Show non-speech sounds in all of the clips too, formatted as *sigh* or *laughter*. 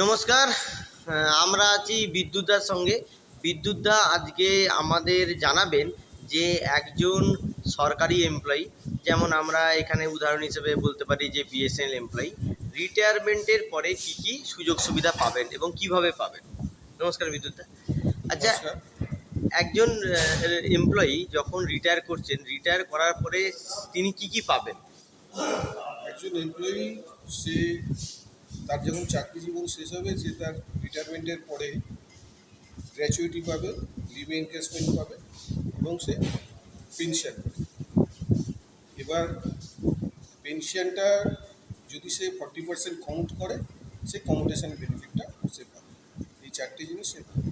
নমস্কার আমরা আছি বিদ্যুৎদার সঙ্গে। বিদ্যুৎদা আজকে আমাদের জানাবেন যে একজন সরকারি এমপ্লয়ি যেমন আমরা এখানে উদাহরণ হিসেবে বলতে পারি যে বিএসএনএল এমপ্লয়ি রিটায়ারমেন্টের পরে কি কি সুযোগ সুবিধা পাবেন এবং কীভাবে পাবেন? নমস্কার বিদ্যুৎদা। আচ্ছা। একজন এমপ্লয়ি যখন রিটায়ার করছেন রিটায়ার করার পরে তিনি কি কি পাবেন? একজন এমপ্লয়ি সে তার যখন চাকরি জীবন শেষ হবে, সে তার রিটায়ারমেন্টের পরে গ্র্যাচুইটি পাবে লিভ এনকেসমেন্ট পাবে এবং সে পেনশন এবার পেনশনটা যদি সে ফর্টি পার্সেন্ট কাউন্ট করে, সে কমোডেশন বেনিফিটটা সে পাবে। এই চারটি জিনিস সে পাবে।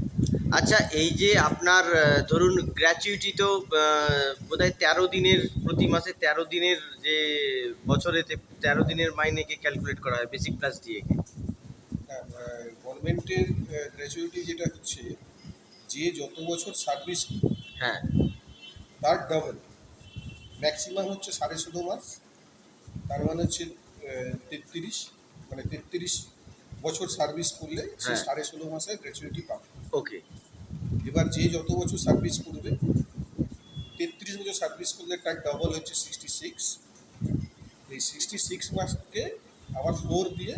আচ্ছা এই যে আপনার ধরুন গ্র্যাচুইটি তো বোধ হয় তেরো দিনের প্রতি মাসে তেরো দিনের যে বছরে তেরো দিনের মাইনেকে ক্যালকুলেট করা হয় বেসিক প্লাস দিয়ে। গভর্নমেন্টের গ্র্যাচুইটি যেটা হচ্ছে যে যত বছর সার্ভিস হ্যাঁ। তার ডাবল ম্যাক্সিমাম হচ্ছে সাড়ে ষোলো মাস তার মানে হচ্ছে তেত্রিশ মানে তেত্রিশ বছর সার্ভিস করলে সে হ্যাঁ। সাড়ে ষোলো মাসে গ্র্যাচুইটি পাবে। ওকে এবার যে যত বছর সার্ভিস করবে তেত্রিশ বছর সার্ভিস করলে তার ডাবল হচ্ছে সিক্সটি সিক্স এই সিক্সটি সিক্স মাসকে আবার ফোর দিয়ে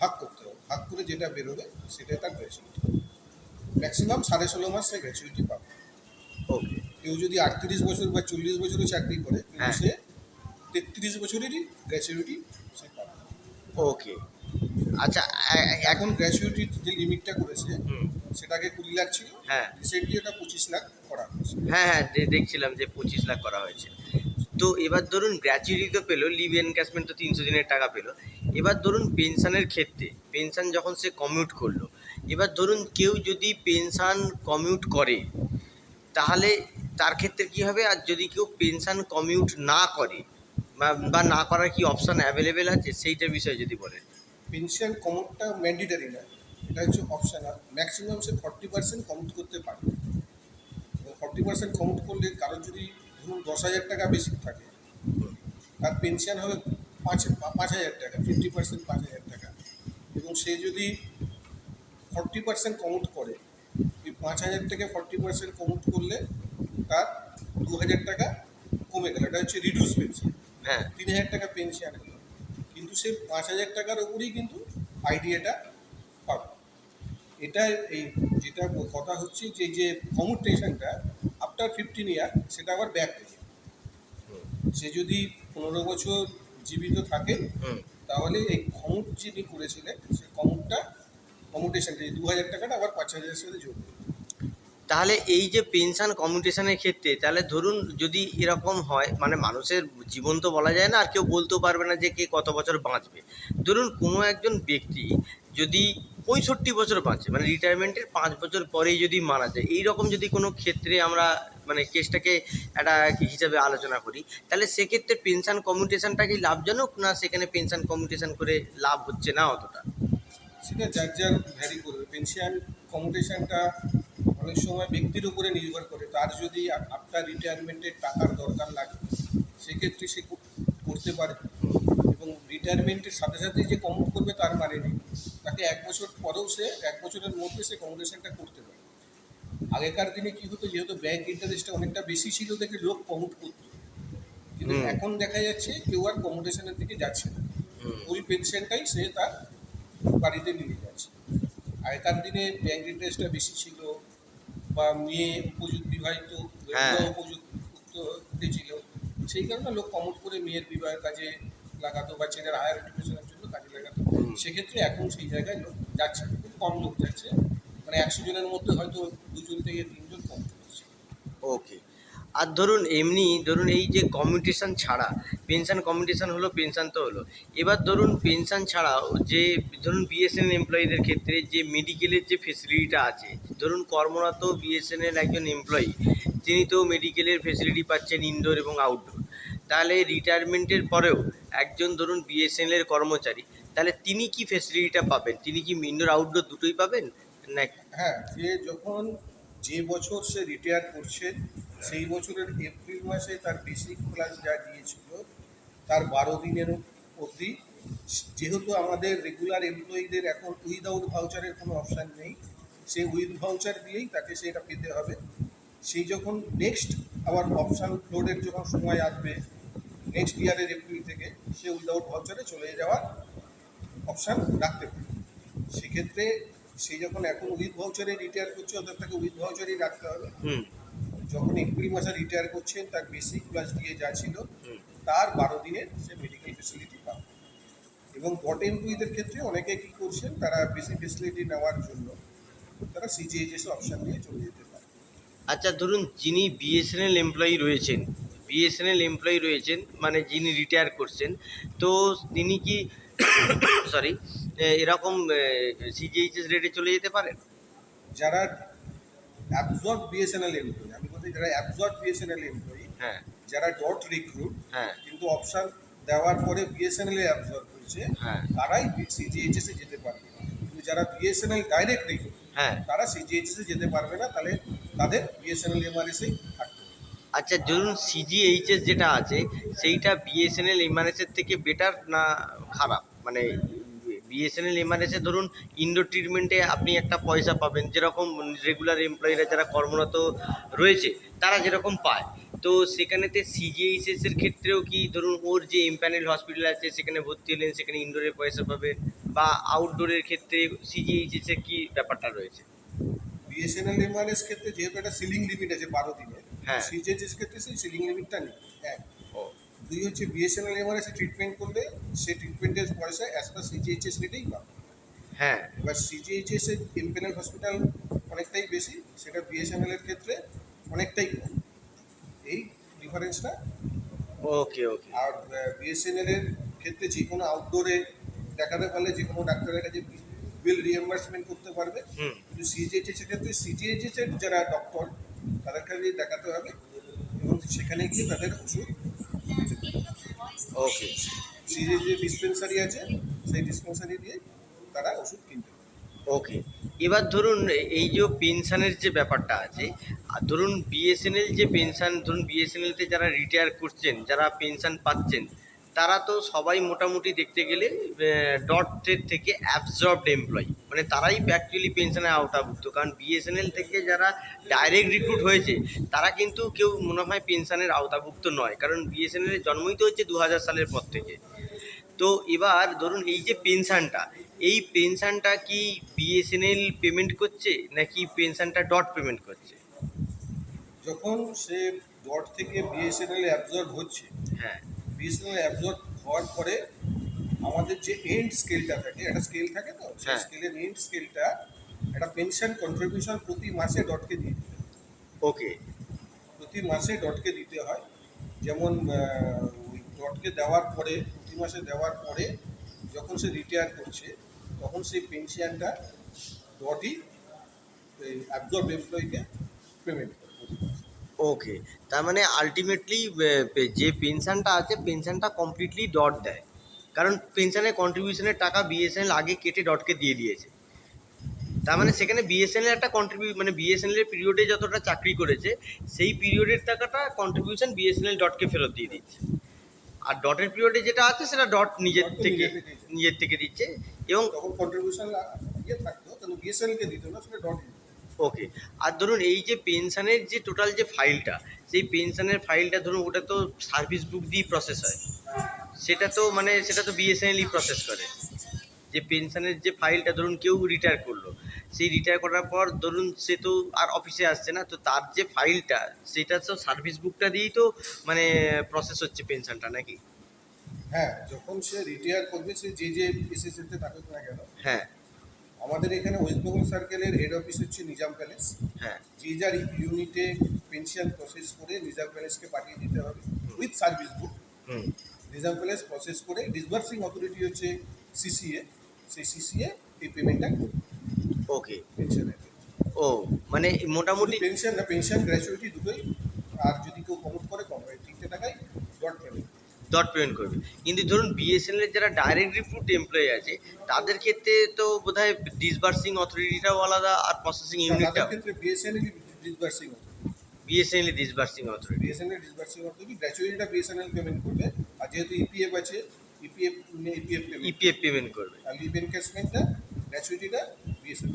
ভাগ করতে হবে। ভাগ করে যেটা বেরোবে সেটা তার গ্র্যাচুইটি ম্যাক্সিমাম সাড়ে ষোলো মাস সে গ্র্যাচুইটি পাবে। ওকে কেউ যদি আটত্রিশ বছর বা চল্লিশ বছরও চাকরি করে হ্যাঁ। সে তেত্রিশ বছরেরই গ্র্যাচুইটি সে পাবে। ওকে আচ্ছা এখন গ্র্যাচুইটির যে লিমিটটা করেছে হুম, সেটাকে কুড়ি লাখ ছিল হ্যাঁ। রিসেন্টলি এটা পঁচিশ লাখ করা হয়েছে। হ্যাঁ হ্যাঁ দেখছিলাম যে পঁচিশ লাখ করা হয়েছে। তো এবার ধরুন গ্র্যাচুইটি তো পেল লিভ এনক্যাশমেন্ট তো তিনশো দিনের টাকা পেল। এবার ধরুন পেনশনের ক্ষেত্রে পেনশন যখন সে কমিউট করল এবার ধরুন কেউ যদি পেনশন কমিউট করে তাহলে তার ক্ষেত্রে কি হবে? আর যদি কেউ পেনশন কমিউট না করে বা- বা না করার কি অপশান অ্যাভেলেবেল আছে? সেইটার বিষয়ে যদি বলেন। পেনশন কমনটা ম্যান্ডেটারি না। এটা হচ্ছে অপশনাল ম্যাক্সিমাম সে ফর্টি পার্সেন্ট কমিট করতে পারে। এবং ফর্টি পার্সেন্ট কমিট করলে কারোর যদি ধরুন দশ হাজার টাকা বেশি থাকে তার পেনশন হবে পাঁচ পাঁচ হাজার টাকা ফিফটি পার্সেন্ট পাঁচ হাজার টাকা। এবং সে যদি ফর্টি পার্সেন্ট কমিট করে এই পাঁচ হাজার থেকে ফর্টি পার্সেন্ট কমিট করলে তার দু হাজার টাকা কমে গেল। এটা হচ্ছে রিডিউস পেনশন হ্যাঁ। তিন হাজার টাকা পেনশন কিন্তু সে পাঁচ হাজার টাকার উপরেই কিন্তু আইডিয়াটা পাবে। এটা এই যেটা কথা হচ্ছে যে যে কমিউটেশনটা আফটার ফিফটিন ইয়ার সেটা আবার ব্যাক হয়ে যায় সে যদি পনেরো বছর জীবিত থাকে তাহলে এই কমুট যিনি করেছিলেন সেই কমুটটা কমুটেশনটা দু হাজার টাকাটা আবার পাঁচ হাজারের সাথে যোগ। তাহলে এই যে পেনশন কমিউটেশনের ক্ষেত্রে, তাহলে ধরুন যদি এরকম হয় মানে মানুষের জীবন তো বলা যায় না, আর কেউ বলতেও পারবে না যে কে কত বছর বাঁচবে। ধরুন কোনো একজন ব্যক্তি যদি পঁয়ষট্টি বছর বাঁচে মানে রিটায়ারমেন্টের পাঁচ বছর পরেই যদি মারা যায় এই রকম যদি কোনো ক্ষেত্রে আমরা মানে কেসটাকে একটা হিসাবে আলোচনা করি, তাহলে সেক্ষেত্রে পেনশন কমিউটেশনটা কি লাভজনক, না সেখানে পেনশন কমিউটেশন করে লাভ হচ্ছে না অতটা? সেটা যার যার ভ্যারি করবে। পেনশন কমিউটেশনটা অনেক সময় ব্যক্তির উপরে নির্ভর করে। তার যদি আপনার রিটায়ারমেন্টের টাকার দরকার লাগে সেক্ষেত্রে সে কর- করতে পারে। এবং রিটায়ারমেন্টের সাথে সাথে যে কমিউট করবে তার মানে নেই। তাকে এক বছর পরেও সে এক বছরের মধ্যে সে কমিউটেশনটা করতে পারে। আগেকার দিনে কি হতো যেহেতু ব্যাংক ইন্টারেস্টটা অনেকটা বেশি ছিল দেখে লোক কমিউট করতো। কিন্তু এখন দেখা যাচ্ছে কেউ আর কমিউটেশনের দিকে যাচ্ছে না। ওই পেনশনটাই সে তার বাড়িতে নিয়ে যাচ্ছে। আগেকার দিনে ব্যাংক ইন্টারেস্টটা বেশি ছিল। বা মেয়ে উপযুক্ত বিবাহিত হ্যাঁ। উপযুক্ত ছিল সেই কারণে লোক কমট করে মেয়ের বিবাহের কাজে লাগাতো বা ছেলের হায়ার এডুকেশনের জন্য কাজে লাগাতো। সেক্ষেত্রে এখন সেই জায়গায় লোক যাচ্ছে খুব কম লোক যাচ্ছে। মানে একশো জনের মধ্যে হয়তো দুজন থেকে তিনজন কম করছে ওকে। আর ধরুন এমনি ধরুন এই যে কমিউটেশন ছাড়া পেনশন কমিউটেশন হলো পেনশন তো হলো। এবার ধরুন পেনশন ছাড়াও যে ধরুন বিএসএনএল এমপ্লয়ীদের ক্ষেত্রে যে মেডিকেলের যে ফেসিলিটিটা আছে ধরুন কর্মরত বিএসএনএল একজন এমপ্লয়ি তিনি তো মেডিকেলের ফেসিলিটি পাচ্ছেন ইনডোর এবং আউটডোর তাহলে রিটায়ারমেন্টের পরেও একজন ধরুন বিএসএনএল এর কর্মচারী, তাহলে তিনি কি ফেসিলিটিটা পাবেন? তিনি কি ইনডোর আউটডোর দুটোই পাবেন? হ্যাঁ যে যখন যে বছর সে রিটায়ার করছে, সেই বছরের এপ্রিল মাসে তার বেসিক ক্লাস যা দিয়েছিল, তার বারো দিনের অবধি। যেহেতু আমাদের রেগুলার এমপ্লয়ীদের এখন উইদাউট ভাউচারের কোনো অপশান নেই সে উইথ ভাউচার দিয়েই তাকে সেটা পেতে হবে। সেই যখন নেক্সট আবার অপশান ফ্লোরের যখন সময় আসবে নেক্সট ইয়ারের এপ্রিল থেকে সে উইদাউট ভাউচারে চলে যাওয়ার অপশান রাখতে পারে। সেক্ষেত্রে সে যখন এখন উইথ ভাউচারে রিটায়ার করছে অর্থাৎ তাকে উইথ ভাউচারই রাখতে হবে। হুম। যখন এপ্রিল মাসে রিটায়ার করছেন তার বেসিক প্লাস দিয়ে যা ছিল তার বারো দিনের সে মেডিকেল ফেসিলিটি পাবে। এবং ডট এমপ্লয়ীদের ক্ষেত্রে অনেকে কী করছেন তারা বেসিক ফেসিলিটি নেওয়ার জন্য তারা সিজিএইচএস অপশান নিয়ে চলে যেতে পারে। আচ্ছা ধরুন যিনি বিএসএনএল এমপ্লয়ি রয়েছেন বিএসএনএল এমপ্লয়ি রয়েছেন মানে যিনি রিটায়ার করছেন তো তিনি কি *coughs* সরি এরকম সিজিএইচএস রেটে চলে যেতে পারেন? যারা অ্যাবজর্ব বিএসএনএল এমপ্লয়ি আমি বলতে যারা অ্যাবজর্ব বিএসএনএল এমপ্লয়ি হ্যাঁ। যারা ডট রিক্রুট হ্যাঁ। কিন্তু অপশান দেওয়ার পরে বিএসএনএল এ অ্যাবজর্ব হয়েছে হ্যাঁ। তারাই সিজিএইচএস এ যেতে পারবে। কিন্তু যারা বিএসএনএল ডাইরেক্ট রিক্রুট হ্যাঁ। তারা সিজিএইচএস যেতে পারবে না তাহলে তাদের বিএসএনএল এমআরএসেই থাকতে আচ্ছা ধরুন সিজিএইচএস যেটা আছে সেইটা বিএসএনএল এমআরএসের থেকে বেটার না খারাপ? মানে বিএসএনএল এমআরএসে ধরুন ইনডোর ট্রিটমেন্টে আপনি একটা পয়সা পাবেন যেরকম রেগুলার এমপ্লয়িরা যারা কর্মরত রয়েছে তারা যেরকম পায়। তো সেখানেতে সিজিএইচএস এর ক্ষেত্রেও কি ধরুন ওর যে এমপ্যানেল হসপিটাল আছে সেখানে ভর্তি হলেন সেখানে ইনডোরে পয়সা পাবেন? বা আউটডোরের ক্ষেত্রে সিজিএইচএস এর কি ব্যাপারটা রয়েছে? বিএসএনএল এমআরএস ক্ষেত্রে যেহেতু একটা সিলিং লিমিট আছে বারো দিনের হ্যাঁ। সিজিএইচএস ক্ষেত্রে সেই সিলিং লিমিটটা নেই এক। ও। দুই হচ্ছে বিএসএনএল এমআরএস এ ট্রিটমেন্ট করলে সেই ট্রিটমেন্টের পয়সা অ্যাজ পার সিজিএইচএস রেটেই পাবে। হ্যাঁ। এবার সিজিএইচএস এর এমপেনাল হসপিটাল অনেকটাই বেশি সেটা বিএসএনএল এর ক্ষেত্রে অনেকটাই কম। এই ডিফারেন্সটা ওকে ওকে আর বিএসএনএল এর ক্ষেত্রে যে কোনো আউটডোরে দেখাতে পারলে যে কোনো ডাক্তারের কাছে বিল রিএম্বার্সমেন্ট করতে পারবে। হুম। কিন্তু সিজিএইচএস এর ক্ষেত্রে সিজিএইচএস এর যারা ডক্টর তাদের কাছে দেখাতে হবে এবং সেখানে গিয়ে তাদের ওষুধ ওকে সিজিএইচ যে ডিসপেন্সারি আছে সেই ডিসপেন্সারি দিয়ে তারা ওষুধ কিনতে ওকে এবার ধরুন এই যে পেনশনের যে ব্যাপারটা আছে আর ধরুন বিএসএনএল যে পেনশন ধরুন বিএসএনএলতে যারা রিটায়ার করছেন যারা পেনশন পাচ্ছেন তারা তো সবাই মোটামুটি দেখতে গেলে ডটের থেকে অ্যাবজর্বড এমপ্লয়ি মানে তারাই অ্যাকচুয়ালি পেনশনের আওতাভুক্ত কারণ বিএসএনএল থেকে যারা ডাইরেক্ট রিক্রুট হয়েছে তারা কিন্তু কেউ মনে হয় পেনশনের আওতাভুক্ত নয়। কারণ বিএসএনএল এর জন্মই তো হচ্ছে দু হাজার সালের পর থেকে। তো এবার ধরুন এই যে পেনশনটা এই পেনশনটা কি বিএসএনএল পেমেন্ট করছে নাকি পেনশনটা ডট পেমেন্ট করছে? যখন সে ডট থেকে বিএসএনএল অ্যাবজর্ব হচ্ছে হ্যাঁ। বিএসএনএল অ্যাবজর্ব হওয়ার পরে আমাদের যে এন্ড স্কেলটা থাকে একটা স্কেল থাকে তো সেই। স্কেলের এন্ড স্কেলটা একটা পেনশন কন্ট্রিবিউশন প্রতি মাসে ডটকে দিয়ে দিতে। ওকে প্রতি মাসে ডটকে দিতে হয় যেমন ওই ডটকে দেওয়ার পরে প্রতি মাসে দেওয়ার পরে যখন সে রিটায়ার করছে তখন সেই পেনশনটা ডটই অ্যাবজর্ব এমপ্লয়িকে পেমেন্ট করে প্রতি মাসে। ওকে তার মানে আলটিমেটলি যে পেনশনটা আছে পেনশনটা কমপ্লিটলি ডট দেয়। কারণ পেনশনের কন্ট্রিবিউশনের টাকা বিএসএনএল আগে কেটে ডটকে দিয়ে দিয়েছে। তার মানে সেখানে বিএসএনএল একটা কন্ট্রিবিউ মানে বিএসএনএল এর পিরিয়ডে যতটা চাকরি করেছে সেই পিরিয়ডের টাকাটা কন্ট্রিবিউশন বিএসএনএল ডটকে ফেরত দিয়ে দিচ্ছে আর ডটের পিরিয়ডে যেটা আছে সেটা ডট নিজের থেকে। নিজের থেকে দিচ্ছে। এবং কন্ট্রিবিউশন ইয়ে থাকতো কিন্তু বিএসএনএলকে দিত না সেটা ডট ওকে আর ধরুন এই যে পেনশনের যে টোটাল যে ফাইলটা সেই পেনশনের ফাইলটা ধরুন ওটা তো সার্ভিস বুক দিয়ে প্রসেস হয়। সেটা তো মানে সেটা তো বিএসএনএলই প্রসেস করে। যে পেনশনের যে ফাইলটা ধরুন কেউ রিটায়ার করল সেই রিটায়ার করার পর ধরুন সে তো আর অফিসে আসছে না তো তার যে ফাইলটা সেটা তো সার্ভিস বুকটা দিয়েই তো মানে প্রসেস হচ্ছে পেনশনটা নাকি? হ্যাঁ যখন সে রিটায়ার করবে সে যে যে এসএসএতে থাকুক না কেন হ্যাঁ। আমাদের এখানে ওয়েস্ট বেঙ্গল সার্কেলের হেড অফিস হচ্ছে নিজাম প্যালেস হ্যাঁ। যে যার ইউনিটে পেনশন প্রসেস করে নিজাম প্যালেসকে পাঠিয়ে দিতে হবে with service book hmm. Nizam Palace process করে ডিসবার্সিং অথরিটি হচ্ছে সিসিএ সেই সিসিএ এই পেমেন্টটা ওকে পেনশনের ও মানে মোটামুটি পেনশন না পেনশন গ্র্যাচুইটি দুটোই আর যদি কেউ কমন করে কম হয় তিনটে টাকায় ডট পেমেন্ট ডট পেমেন্ট করবে। কিন্তু ধরুন বিএসএনএল এর যারা ডাইরেক্ট রিক্রুট এমপ্লয়ি আছে তাদের ক্ষেত্রে তো বোধহয় ডিসবার্সিং অথরিটিটাও আলাদা আর processing ইউনিটটাও BSNL disbursing authority BSNL disbursing authority BSNL disbursing authority গ্র্যাচুইটিটা BSNL payment করবে আর যেহেতু ইপিএফ আছে EPF EPF payment EPF payment করবে। আর লিভ এনকেসমেন্টটা গ্র্যাচুইটিটা বিএসএফ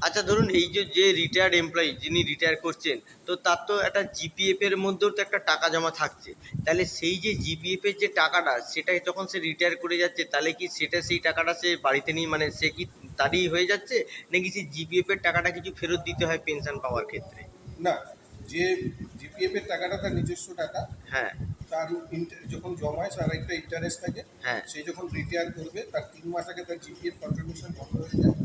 আচ্ছা ধরুন এই যে যে রিটায়ার্ড এমপ্লয়ি যিনি রিটায়ার করছেন তো তার তো একটা জিপিএফ এর মধ্যেও তো একটা টাকা জমা থাকছে। তাহলে সেই যে জিপিএফ এর যে টাকাটা সেটাই যখন সে রিটায়ার করে যাচ্ছে তাহলে কি সেটা সেই টাকাটা সে বাড়িতে নিয়ে মানে সে কি তারই হয়ে যাচ্ছে? নাকি সেই জিপিএফ এর টাকাটা কিছু ফেরত দিতে হয় পেনশন পাওয়ার ক্ষেত্রে? না যে জিপিএফ এর টাকাটা তার নিজস্ব টাকা হ্যাঁ। তার যখন জমায় তার একটা ইন্টারেস্ট থাকে। হ্যাঁ। সে যখন রিটায়ার করবে তার তিন মাস আগে তার জিপিএফ কন্ট্রিবিউশন বন্ধ হয়ে যায়।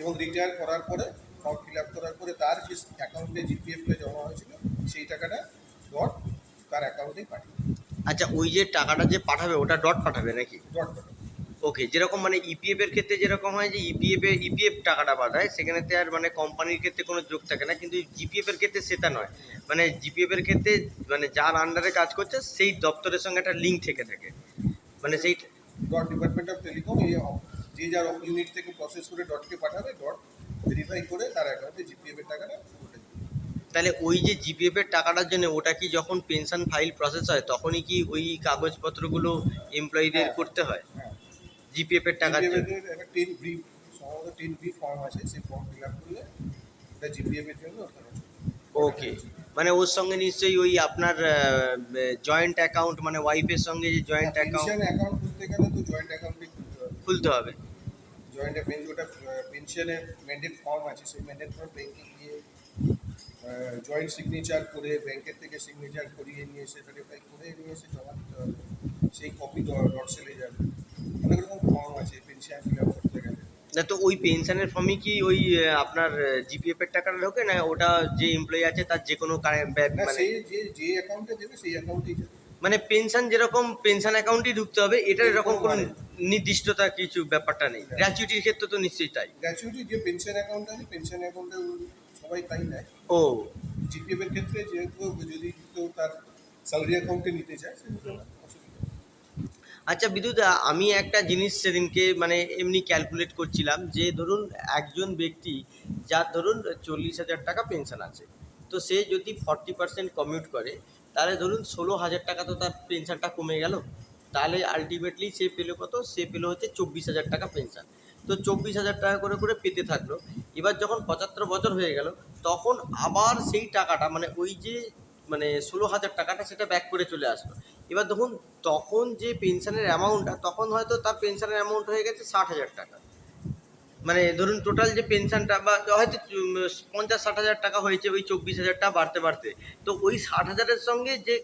এবং রিটায়ার করার পরে ফর্ম ফিল আপ করার পরে তার যে অ্যাকাউন্টে জিপিএফটা জমা হয়েছিল সেই টাকাটা ডট তার অ্যাকাউন্টেই পাঠিয়ে আচ্ছা ওই যে টাকাটা যে পাঠাবে ওটা ডট পাঠাবে নাকি? ডট পাঠাবে। ওকে যেরকম মানে ইপিএফ এর ক্ষেত্রে যেরকম হয় যে ইপিএফ এ ইপিএফ টাকাটা পাঠায় সেখানেতে আর মানে কোম্পানির ক্ষেত্রে কোনো যোগ থাকে না কিন্তু জিপিএফ এর ক্ষেত্রে সেটা নয়। মানে জিপিএফ এর ক্ষেত্রে মানে যার আন্ডারে কাজ করছে সেই দপ্তরের সঙ্গে একটা লিঙ্ক থেকে থাকে। মানে সেই ডট ডিপার্টমেন্ট অফ টেলিকম এই যে যার ইউনিট থেকে প্রসেস করে ডটকে পাঠাবে ডট ভেরিফাই করে তার অ্যাকাউন্টে জিপিএফ এর টাকাটা। তাহলে ওই যে জিপিএফ এর টাকাটার জন্য ওটা কি যখন পেনশন ফাইল প্রসেস হয় তখনই কি ওই কাগজপত্রগুলো এমপ্লয়ীদের হ্যাঁ। করতে হয়? হ্যাঁ জিপিএফ এর টাকার জন্য। একটা টেন ভি সম্ভবত টেন ভি ফর্ম আছে সেই ফর্ম ফিল আপ করলে এটা জিপিএফ এর জন্য ওকে মানে ওর সঙ্গে নিশ্চয়ই ওই আপনার জয়েন্ট অ্যাকাউন্ট মানে ওয়াইফের সঙ্গে যে জয়েন্ট অ্যাকাউন্ট অ্যাকাউন্ট খুলতে গেলে তো জয়েন্ট অ্যাকাউন্টে খুলতে হবে। জয়েন্ট পেন ওটা পেনশনের ম্যান্ডেট ফর্ম আছে সেই ম্যান্ডেট ফর্ম ব্যাংকে গিয়ে জয়েন্ট সিগনেচার করে ব্যাংকের থেকে সিগনেচার করিয়ে নিয়ে এসে ভেরিফাই করে নিয়ে এসে জমা দিতে হবে। সেই কপি ডট সেলে যাবে। অনেক রকম ফর্ম আছে পেনশন ফিল আপ করতে গেলে। না তো ওই পেনশনের ফর্মে কি ওই আপনার জিপিএফ এর টাকাটা ঢোকে? না ওটা যে এমপ্লয়ি আছে তার যে কোনো কারে- ব্যা- মানে সেই যে যে অ্যাকাউন্টে দেবে সেই অ্যাকাউন্টেই যাবে। মানে পেনশন যেরকম পেনশন অ্যাকাউন্টই ঢুকতে হবে এটার এরকম কোনো মানে। নির্দিষ্টতা কিছু ব্যাপারটা নেই। গ্র্যাচুইটির ক্ষেত্রে তো নিশ্চয়ই তাই গ্র্যাচুইটি যে পেনশন অ্যাকাউন্ট আছে পেনশন অ্যাকাউন্টে সবাই তাই নেয় ও জিপিএফ এর ক্ষেত্রে যেহেতু যদি কেউ তার স্যালারি অ্যাকাউন্টে নিতে চায়। আচ্ছা বিদ্যুৎ আমি একটা জিনিস সেদিনকে মানে এমনি ক্যালকুলেট করছিলাম যে ধরুন একজন ব্যক্তি যার ধরুন চল্লিশ হাজার টাকা পেনশন আছে তো সে যদি ফর্টি পার্সেন্ট কমিউট করে তাহলে ধরুন ষোলো হাজার টাকা তো তার পেনশনটা কমে গেল। তাহলে আলটিমেটলি সে পেল কত? সে পেল হচ্ছে চব্বিশ হাজার টাকা পেনশন তো চব্বিশ হাজার টাকা করে করে পেতে থাকল। এবার যখন পঁচাত্তর বছর হয়ে গেল, তখন আবার সেই টাকাটা মানে ওই যে মানে ষোলো হাজার টাকাটা সেটা ব্যাক করে চলে আসলো। এবার দেখুন, তখন যে পেনশনের অ্যামাউন্টটা তখন হয়তো তার পেনশনের অ্যামাউন্ট হয়ে গেছে ষাট হাজার টাকা। মানে ধরুন টোটাল যে পেনশনটা বা হয়তো পঞ্চাশ ষাট হাজার টাকা হয়েছে ওই চব্বিশ হাজার টাকা বাড়তে বাড়তে। তো ওই ষাট হাজারের সঙ্গে যে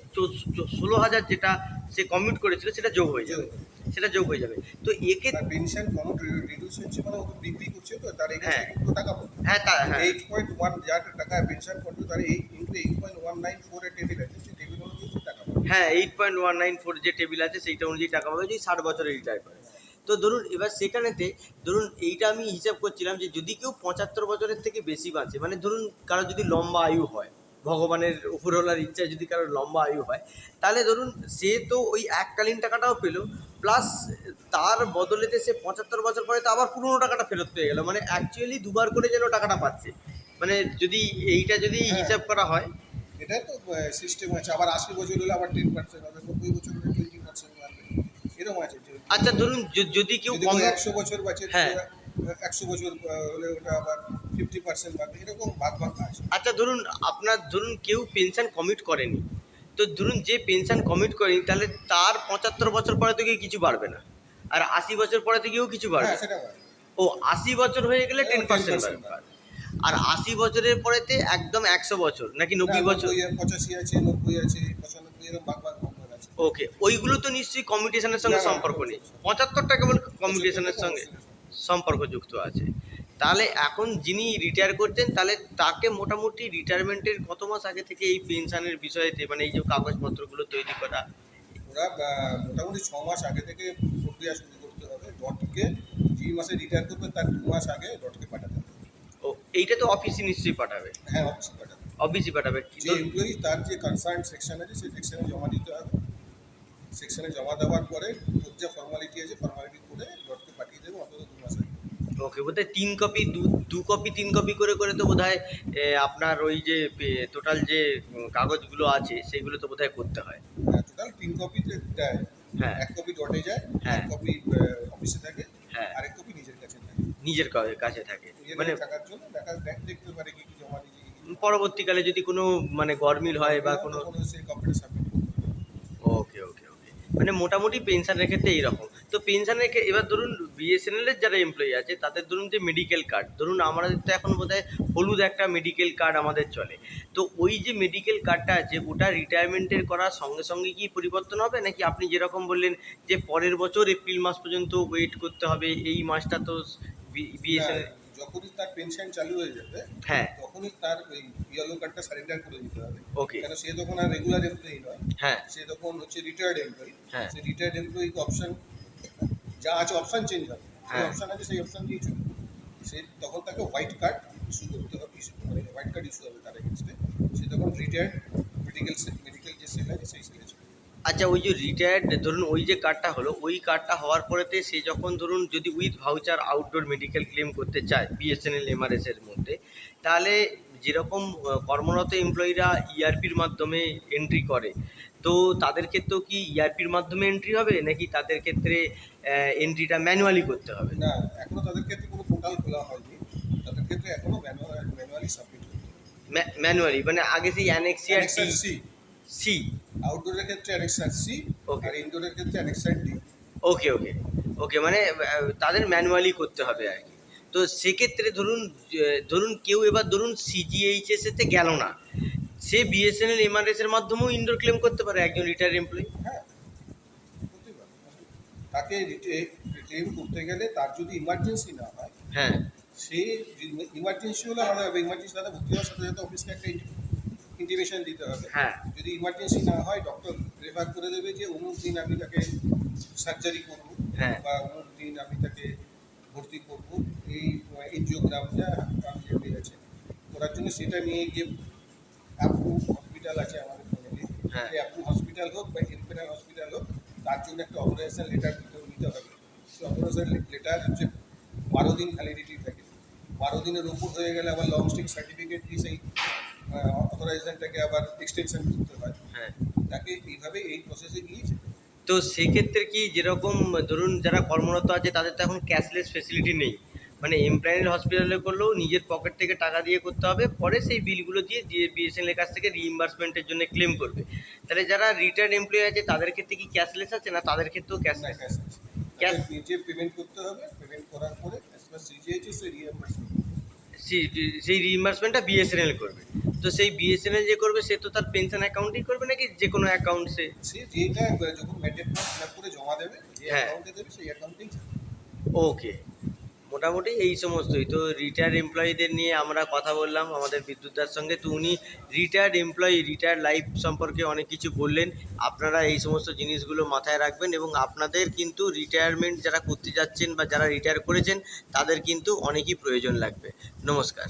ষোলো হাজার যেটা সে কমিট করেছিল সেটা যোগ হয়ে যাবে। সেটা যোগ হয়ে যাবে। তো একে পেনশন কমন রিডিউস হচ্ছে মানে ও বিক্রি করছে তো তার হ্যাঁ। টাকা হ্যাঁ তা হ্যাঁ। এইট পয়েন্ট ওয়ান যার টাকা পেনশন করবে তার eight into eight point one nine four এর টেবিল আছে সেই টেবিল অনুযায়ী টাকা হ্যাঁ eight point one nine four যে টেবিল আছে সেইটা অনুযায়ী টাকা পাবে যদি ষাট বছরে রিটায়ার করে। তো ধরুন এবার সেখানেতে ধরুন এইটা আমি হিসাব করছিলাম যে যদি কেউ পঁচাত্তর বছরের থেকে বেশি বাঁচে মানে ধরুন কারও যদি লম্বা আয়ু হয় ভগবানের উপরওয়ালার ইচ্ছা যদি কারোর লম্বা আয়ু হয় তাহলে ধরুন সে তো ওই এককালীন টাকাটাও পেল প্লাস তার বদলেতে সে পঁচাত্তর বছর পরে তো আবার পুরোনো টাকাটা ফেরত পেয়ে গেল মানে অ্যাকচুয়ালি দুবার করে যেন টাকাটা পাচ্ছে। মানে যদি এইটা যদি হ্যাঁ। হিসাব করা হয়। এটা তো সিস্টেম আছে আবার আশি বছর হলে আবার টেন পার্সেন্ট হবে নব্বই বছর হলে টোয়েন্টি পার্সেন্ট এরকম আছে। আচ্ছা ধরুন যদি কেউ কম একশো বছর বাঁচে হ্যাঁ। একশো বছর হলে ওটা আবার ফিফটি পার্সেন্ট পাবে এরকম ভাগ ভাগ আছে। আচ্ছা ধরুন আপনার ধরুন কেউ পেনশন কমিট করেনি। তো ধরুন যে পেনশন কমিট করেনি তাহলে তার পঁচাত্তর বছর পরে থেকে কিছু বাড়বে না। আর আশি বছর পরে থেকেও কিছু বাড়বে হ্যাঁ হয় ও আশি বছর হয়ে গেলে টেন হ্যাঁ, পার্সেন্ট 10% বাড়বে। আর আশি বছরের পরেতে একদম একশো বছর নাকি নব্বই বছর? পঁচাশি আছে নব্বই আছে পঁচানব্বই এরকম ভাগ ভাগ ওকে ওইগুলো তো নিশ্চয়ই কমিউনিকেশনের সঙ্গে না, না, সম্পর্ক নেই। পঁচাত্তরটা কেবল কমিউনিকেশনের সঙ্গে সম্পর্কযুক্ত আছে। তাহলে এখন যিনি রিটায়ার করছেন তাহলে তাকে মোটামুটি রিটায়ারমেন্টের কত মাস আগে থেকে এই পেনশনের বিষয়েতে মানে এই যে কাগজপত্রগুলো তৈরি করা? ওরা মোটামুটি ছ মাস আগে থেকে প্রক্রিয়া শুরু করতে হবে। ডটকে যে মাসে রিটায়ার করবে তার দু মাস আগে ডটকে পাঠাতে হবে। ও এইটা তো অফিসে নিশ্চয়ই পাঠাবে? হ্যাঁ অফিসে পাঠাবে। হবে অফিসই পাঠাবে। যে এমপ্লয়ি তার যে কনসার্ন সেকশন আছে সেই সেকশনে জমা দিতে হবে। সেকশনে জমা দেওয়ার পরে ওর যে ফর্মালিটি আছে ফর্মালিটি করে ডটকে পাঠিয়ে দেবে অন্তত দু মাস আগে ওকে বোধহয় তিন কপি দু দু কপি তিন কপি করে করে তো বোধহয় আপনার ওই যে টোটাল যে কাগজগুলো আছে সেগুলো তো বোধহয় করতে হয় হ্যাঁ টোটাল তিন কপি দেয় হ্যাঁ। এক কপি ডটে যায় হ্যাঁ। এক কপি অফিসে থাকে হ্যাঁ। আর এক কপি নিজের কাছে থাকে নিজের কাছে থাকে মানে থাকার জন্য দেখা ব্যাংক দেখতে পারে কি কি জমা দিয়েছে পরবর্তীকালে যদি কোনো মানে গরমিল হয় বা কোনো তখন সেই কপিটা সাবমিট করতে পারে ওকে ওকে ওকে মানে মোটামুটি পেনশনের ক্ষেত্রে এইরকম। তো পেনশনের এবার ধরুন বিএসএনএল এর যারা এমপ্লয়ি আছে, তাদের ধরুন যে মেডিকেল কার্ড ধরুন আমাদের তো এখন বোধহয় হলুদ একটা মেডিকেল কার্ড আমাদের চলে। তো ওই যে মেডিকেল কার্ডটা আছে, ওটা রিটায়ারমেন্টের করার সঙ্গে সঙ্গে কি পরিবর্তন হবে? নাকি আপনি যেরকম বললেন যে পরের বছর এপ্রিল মাস পর্যন্ত ওয়েট করতে হবে, এই মাসটা তো বিএসএনএল যখনই তার পেনশন চালু হয়ে যাবে হ্যাঁ। তখনই তার ওই ইয়েলো কার্ডটা সারেন্ডার করে দিতে হবে। ওকে কেন সে তখন আর রেগুলার এমপ্লয়ি নয়। হ্যাঁ। সে তখন হচ্ছে রিটায়ার্ড এমপ্লয়ি হ্যাঁ। সে রিটায়ার্ড এমপ্লয়িকে অপশন যা আছে অপশন চেঞ্জ হবে। সেই হ্যাঁ। অপশন আছে সেই অপশন দিয়ে চলবে। সে তখন তাকে হোয়াইট কার্ড ইস্যু করতে হবে মানে হোয়াইট কার্ড ইস্যু হবে তার এগেনস্টে সে তখন রিটায়ার্ড মেডিকেল মেডিকেল যে সেল আছে সেই সেলে আচ্ছা ওই যে রিটায়ার্ড ধরুন ওই যে কার্ডটা হলো ওই কার্ডটা হওয়ার পরেতে সে যখন ধরুন যদি with voucher outdoor medical claim করতে চায় বিএসএনএল এমআরএস এর মধ্যে তাহলে যেরকম কর্মরত এমপ্লয়িরা ইআরপির মাধ্যমে এন্ট্রি করে তো তাদের ক্ষেত্রেও কি ইআরপির মাধ্যমে এন্ট্রি হবে? নাকি তাদের ক্ষেত্রে এন্ট্রিটা ম্যানুয়ালি করতে হবে? না এখনও তাদের ক্ষেত্রে কোনো পোর্টাল খোলা হয়নি। তাদের ক্ষেত্রে এখনও ম্যানুয়ালি সাবমিট ম্যানুয়ালি মানে আগে সেই অ্যানেক্সিয়ার সি সি আউটডোরের ক্ষেত্রে অ্যানেক্সার সি Okay. আর ইনডোরের ক্ষেত্রে অ্যানেক্সার ডি ওকে ওকে ওকে মানে তাদের ম্যানুয়ালি করতে হবে আর কি। তো সেক্ষেত্রে ধরুন ধরুন কেউ এবার ধরুন সিজিএইচএস এতে গেল না। সে বিএসএনএল এমআরএস এর মাধ্যমেও ইনডোর ক্লেম করতে পারে একজন রিটায়ার এমপ্লয়ি হ্যাঁ। তাকে ক্লেম করতে গেলে তার যদি ইমার্জেন্সি না হয় হ্যাঁ। সে ইমার্জেন্সি হলে আলাদা হবে। ইমার্জেন্সি তাদের ভর্তি হওয়ার সাথে সাথে অফিসকে একটা ইন্টিমেশন দিতে হবে। হ্যাঁ। যদি ইমার্জেন্সি না হয় ডক্টর রেফার করে দেবে যে অমুক দিন আমি তাকে সার্জারি করব হ্যাঁ। বা অমুক দিন আমি তাকে ভর্তি করব। এই এনজিওগ্রামটা আমি যে আছে করার জন্য সেটা নিয়ে গিয়ে অ্যাপু হসপিটাল আছে আমাদের হ্যাঁ। সেই অ্যাপু হসপিটাল হোক বা এলপেনার হসপিটাল হোক তার জন্য একটা অপারেশন লেটার নিতে হবে। সেই অথরাইজেশন লেটার হচ্ছে বারো দিন ভ্যালিডিটি থাকে। বারো দিনের উপর হয়ে গেলে আবার লং স্টিক সার্টিফিকেট দিয়ে সেই অথরাইজেশনটাকে আবার এক্সটেনশন করতে হয়। হ্যাঁ। তাকে এইভাবে এই প্রসেসে গিয়েছে তো সেক্ষেত্রে কি যেরকম ধরুন যারা কর্মরত আছে তাদের তো এখন ক্যাশলেস ফেসিলিটি নেই। মানে এমপ্লয়ির হসপিটালে করলেও নিজের পকেট থেকে টাকা দিয়ে করতে হবে পরে সেই বিলগুলো দিয়ে দিয়ে বিএসএনএল এর কাছ থেকে রিইম্বার্সমেন্টের জন্য ক্লেম করবে। তাহলে যারা রিটায়ার্ড এমপ্লয়ি আছে তাদের ক্ষেত্রে কি ক্যাশলেস আছে না তাদের ক্ষেত্রেও ক্যাশলেস ক্যাশ Cash- তাকে নিজে পেমেন্ট করতে হবে পেমেন্ট করার পরে সিজিএইচ সে রিএম্বার্সমেন্ট সেই রিইম্বার্সমেন্টটা বিএসএনএল করবে। তো সেই বিএসএনএল যে করবে সে তো তার পেনশন অ্যাকাউন্টেই করবে নাকি যে কোনো অ্যাকাউন্ট সে? যেটা যখন ম্যান্ডেট ফিল আপ করে জমা দেবে যে। অ্যাকাউন্টে দেবে সেই অ্যাকাউন্টেই ওকে। মোটামুটি এই সমস্তই। তো রিটায়ার্ড এমপ্লয়ীদের নিয়ে আমরা কথা বললাম আমাদের বিদ্যুৎদার সঙ্গে। তো উনি রিটায়ার্ড এমপ্লয়ি রিটায়ার্ড লাইফ সম্পর্কে অনেক কিছু বললেন। আপনারা এই সমস্ত জিনিসগুলো মাথায় রাখবেন এবং আপনাদের কিন্তু রিটায়ারমেন্ট যারা করতে যাচ্ছেন বা যারা রিটায়ার করেছেন তাদের কিন্তু অনেকই প্রয়োজন লাগবে। নমস্কার।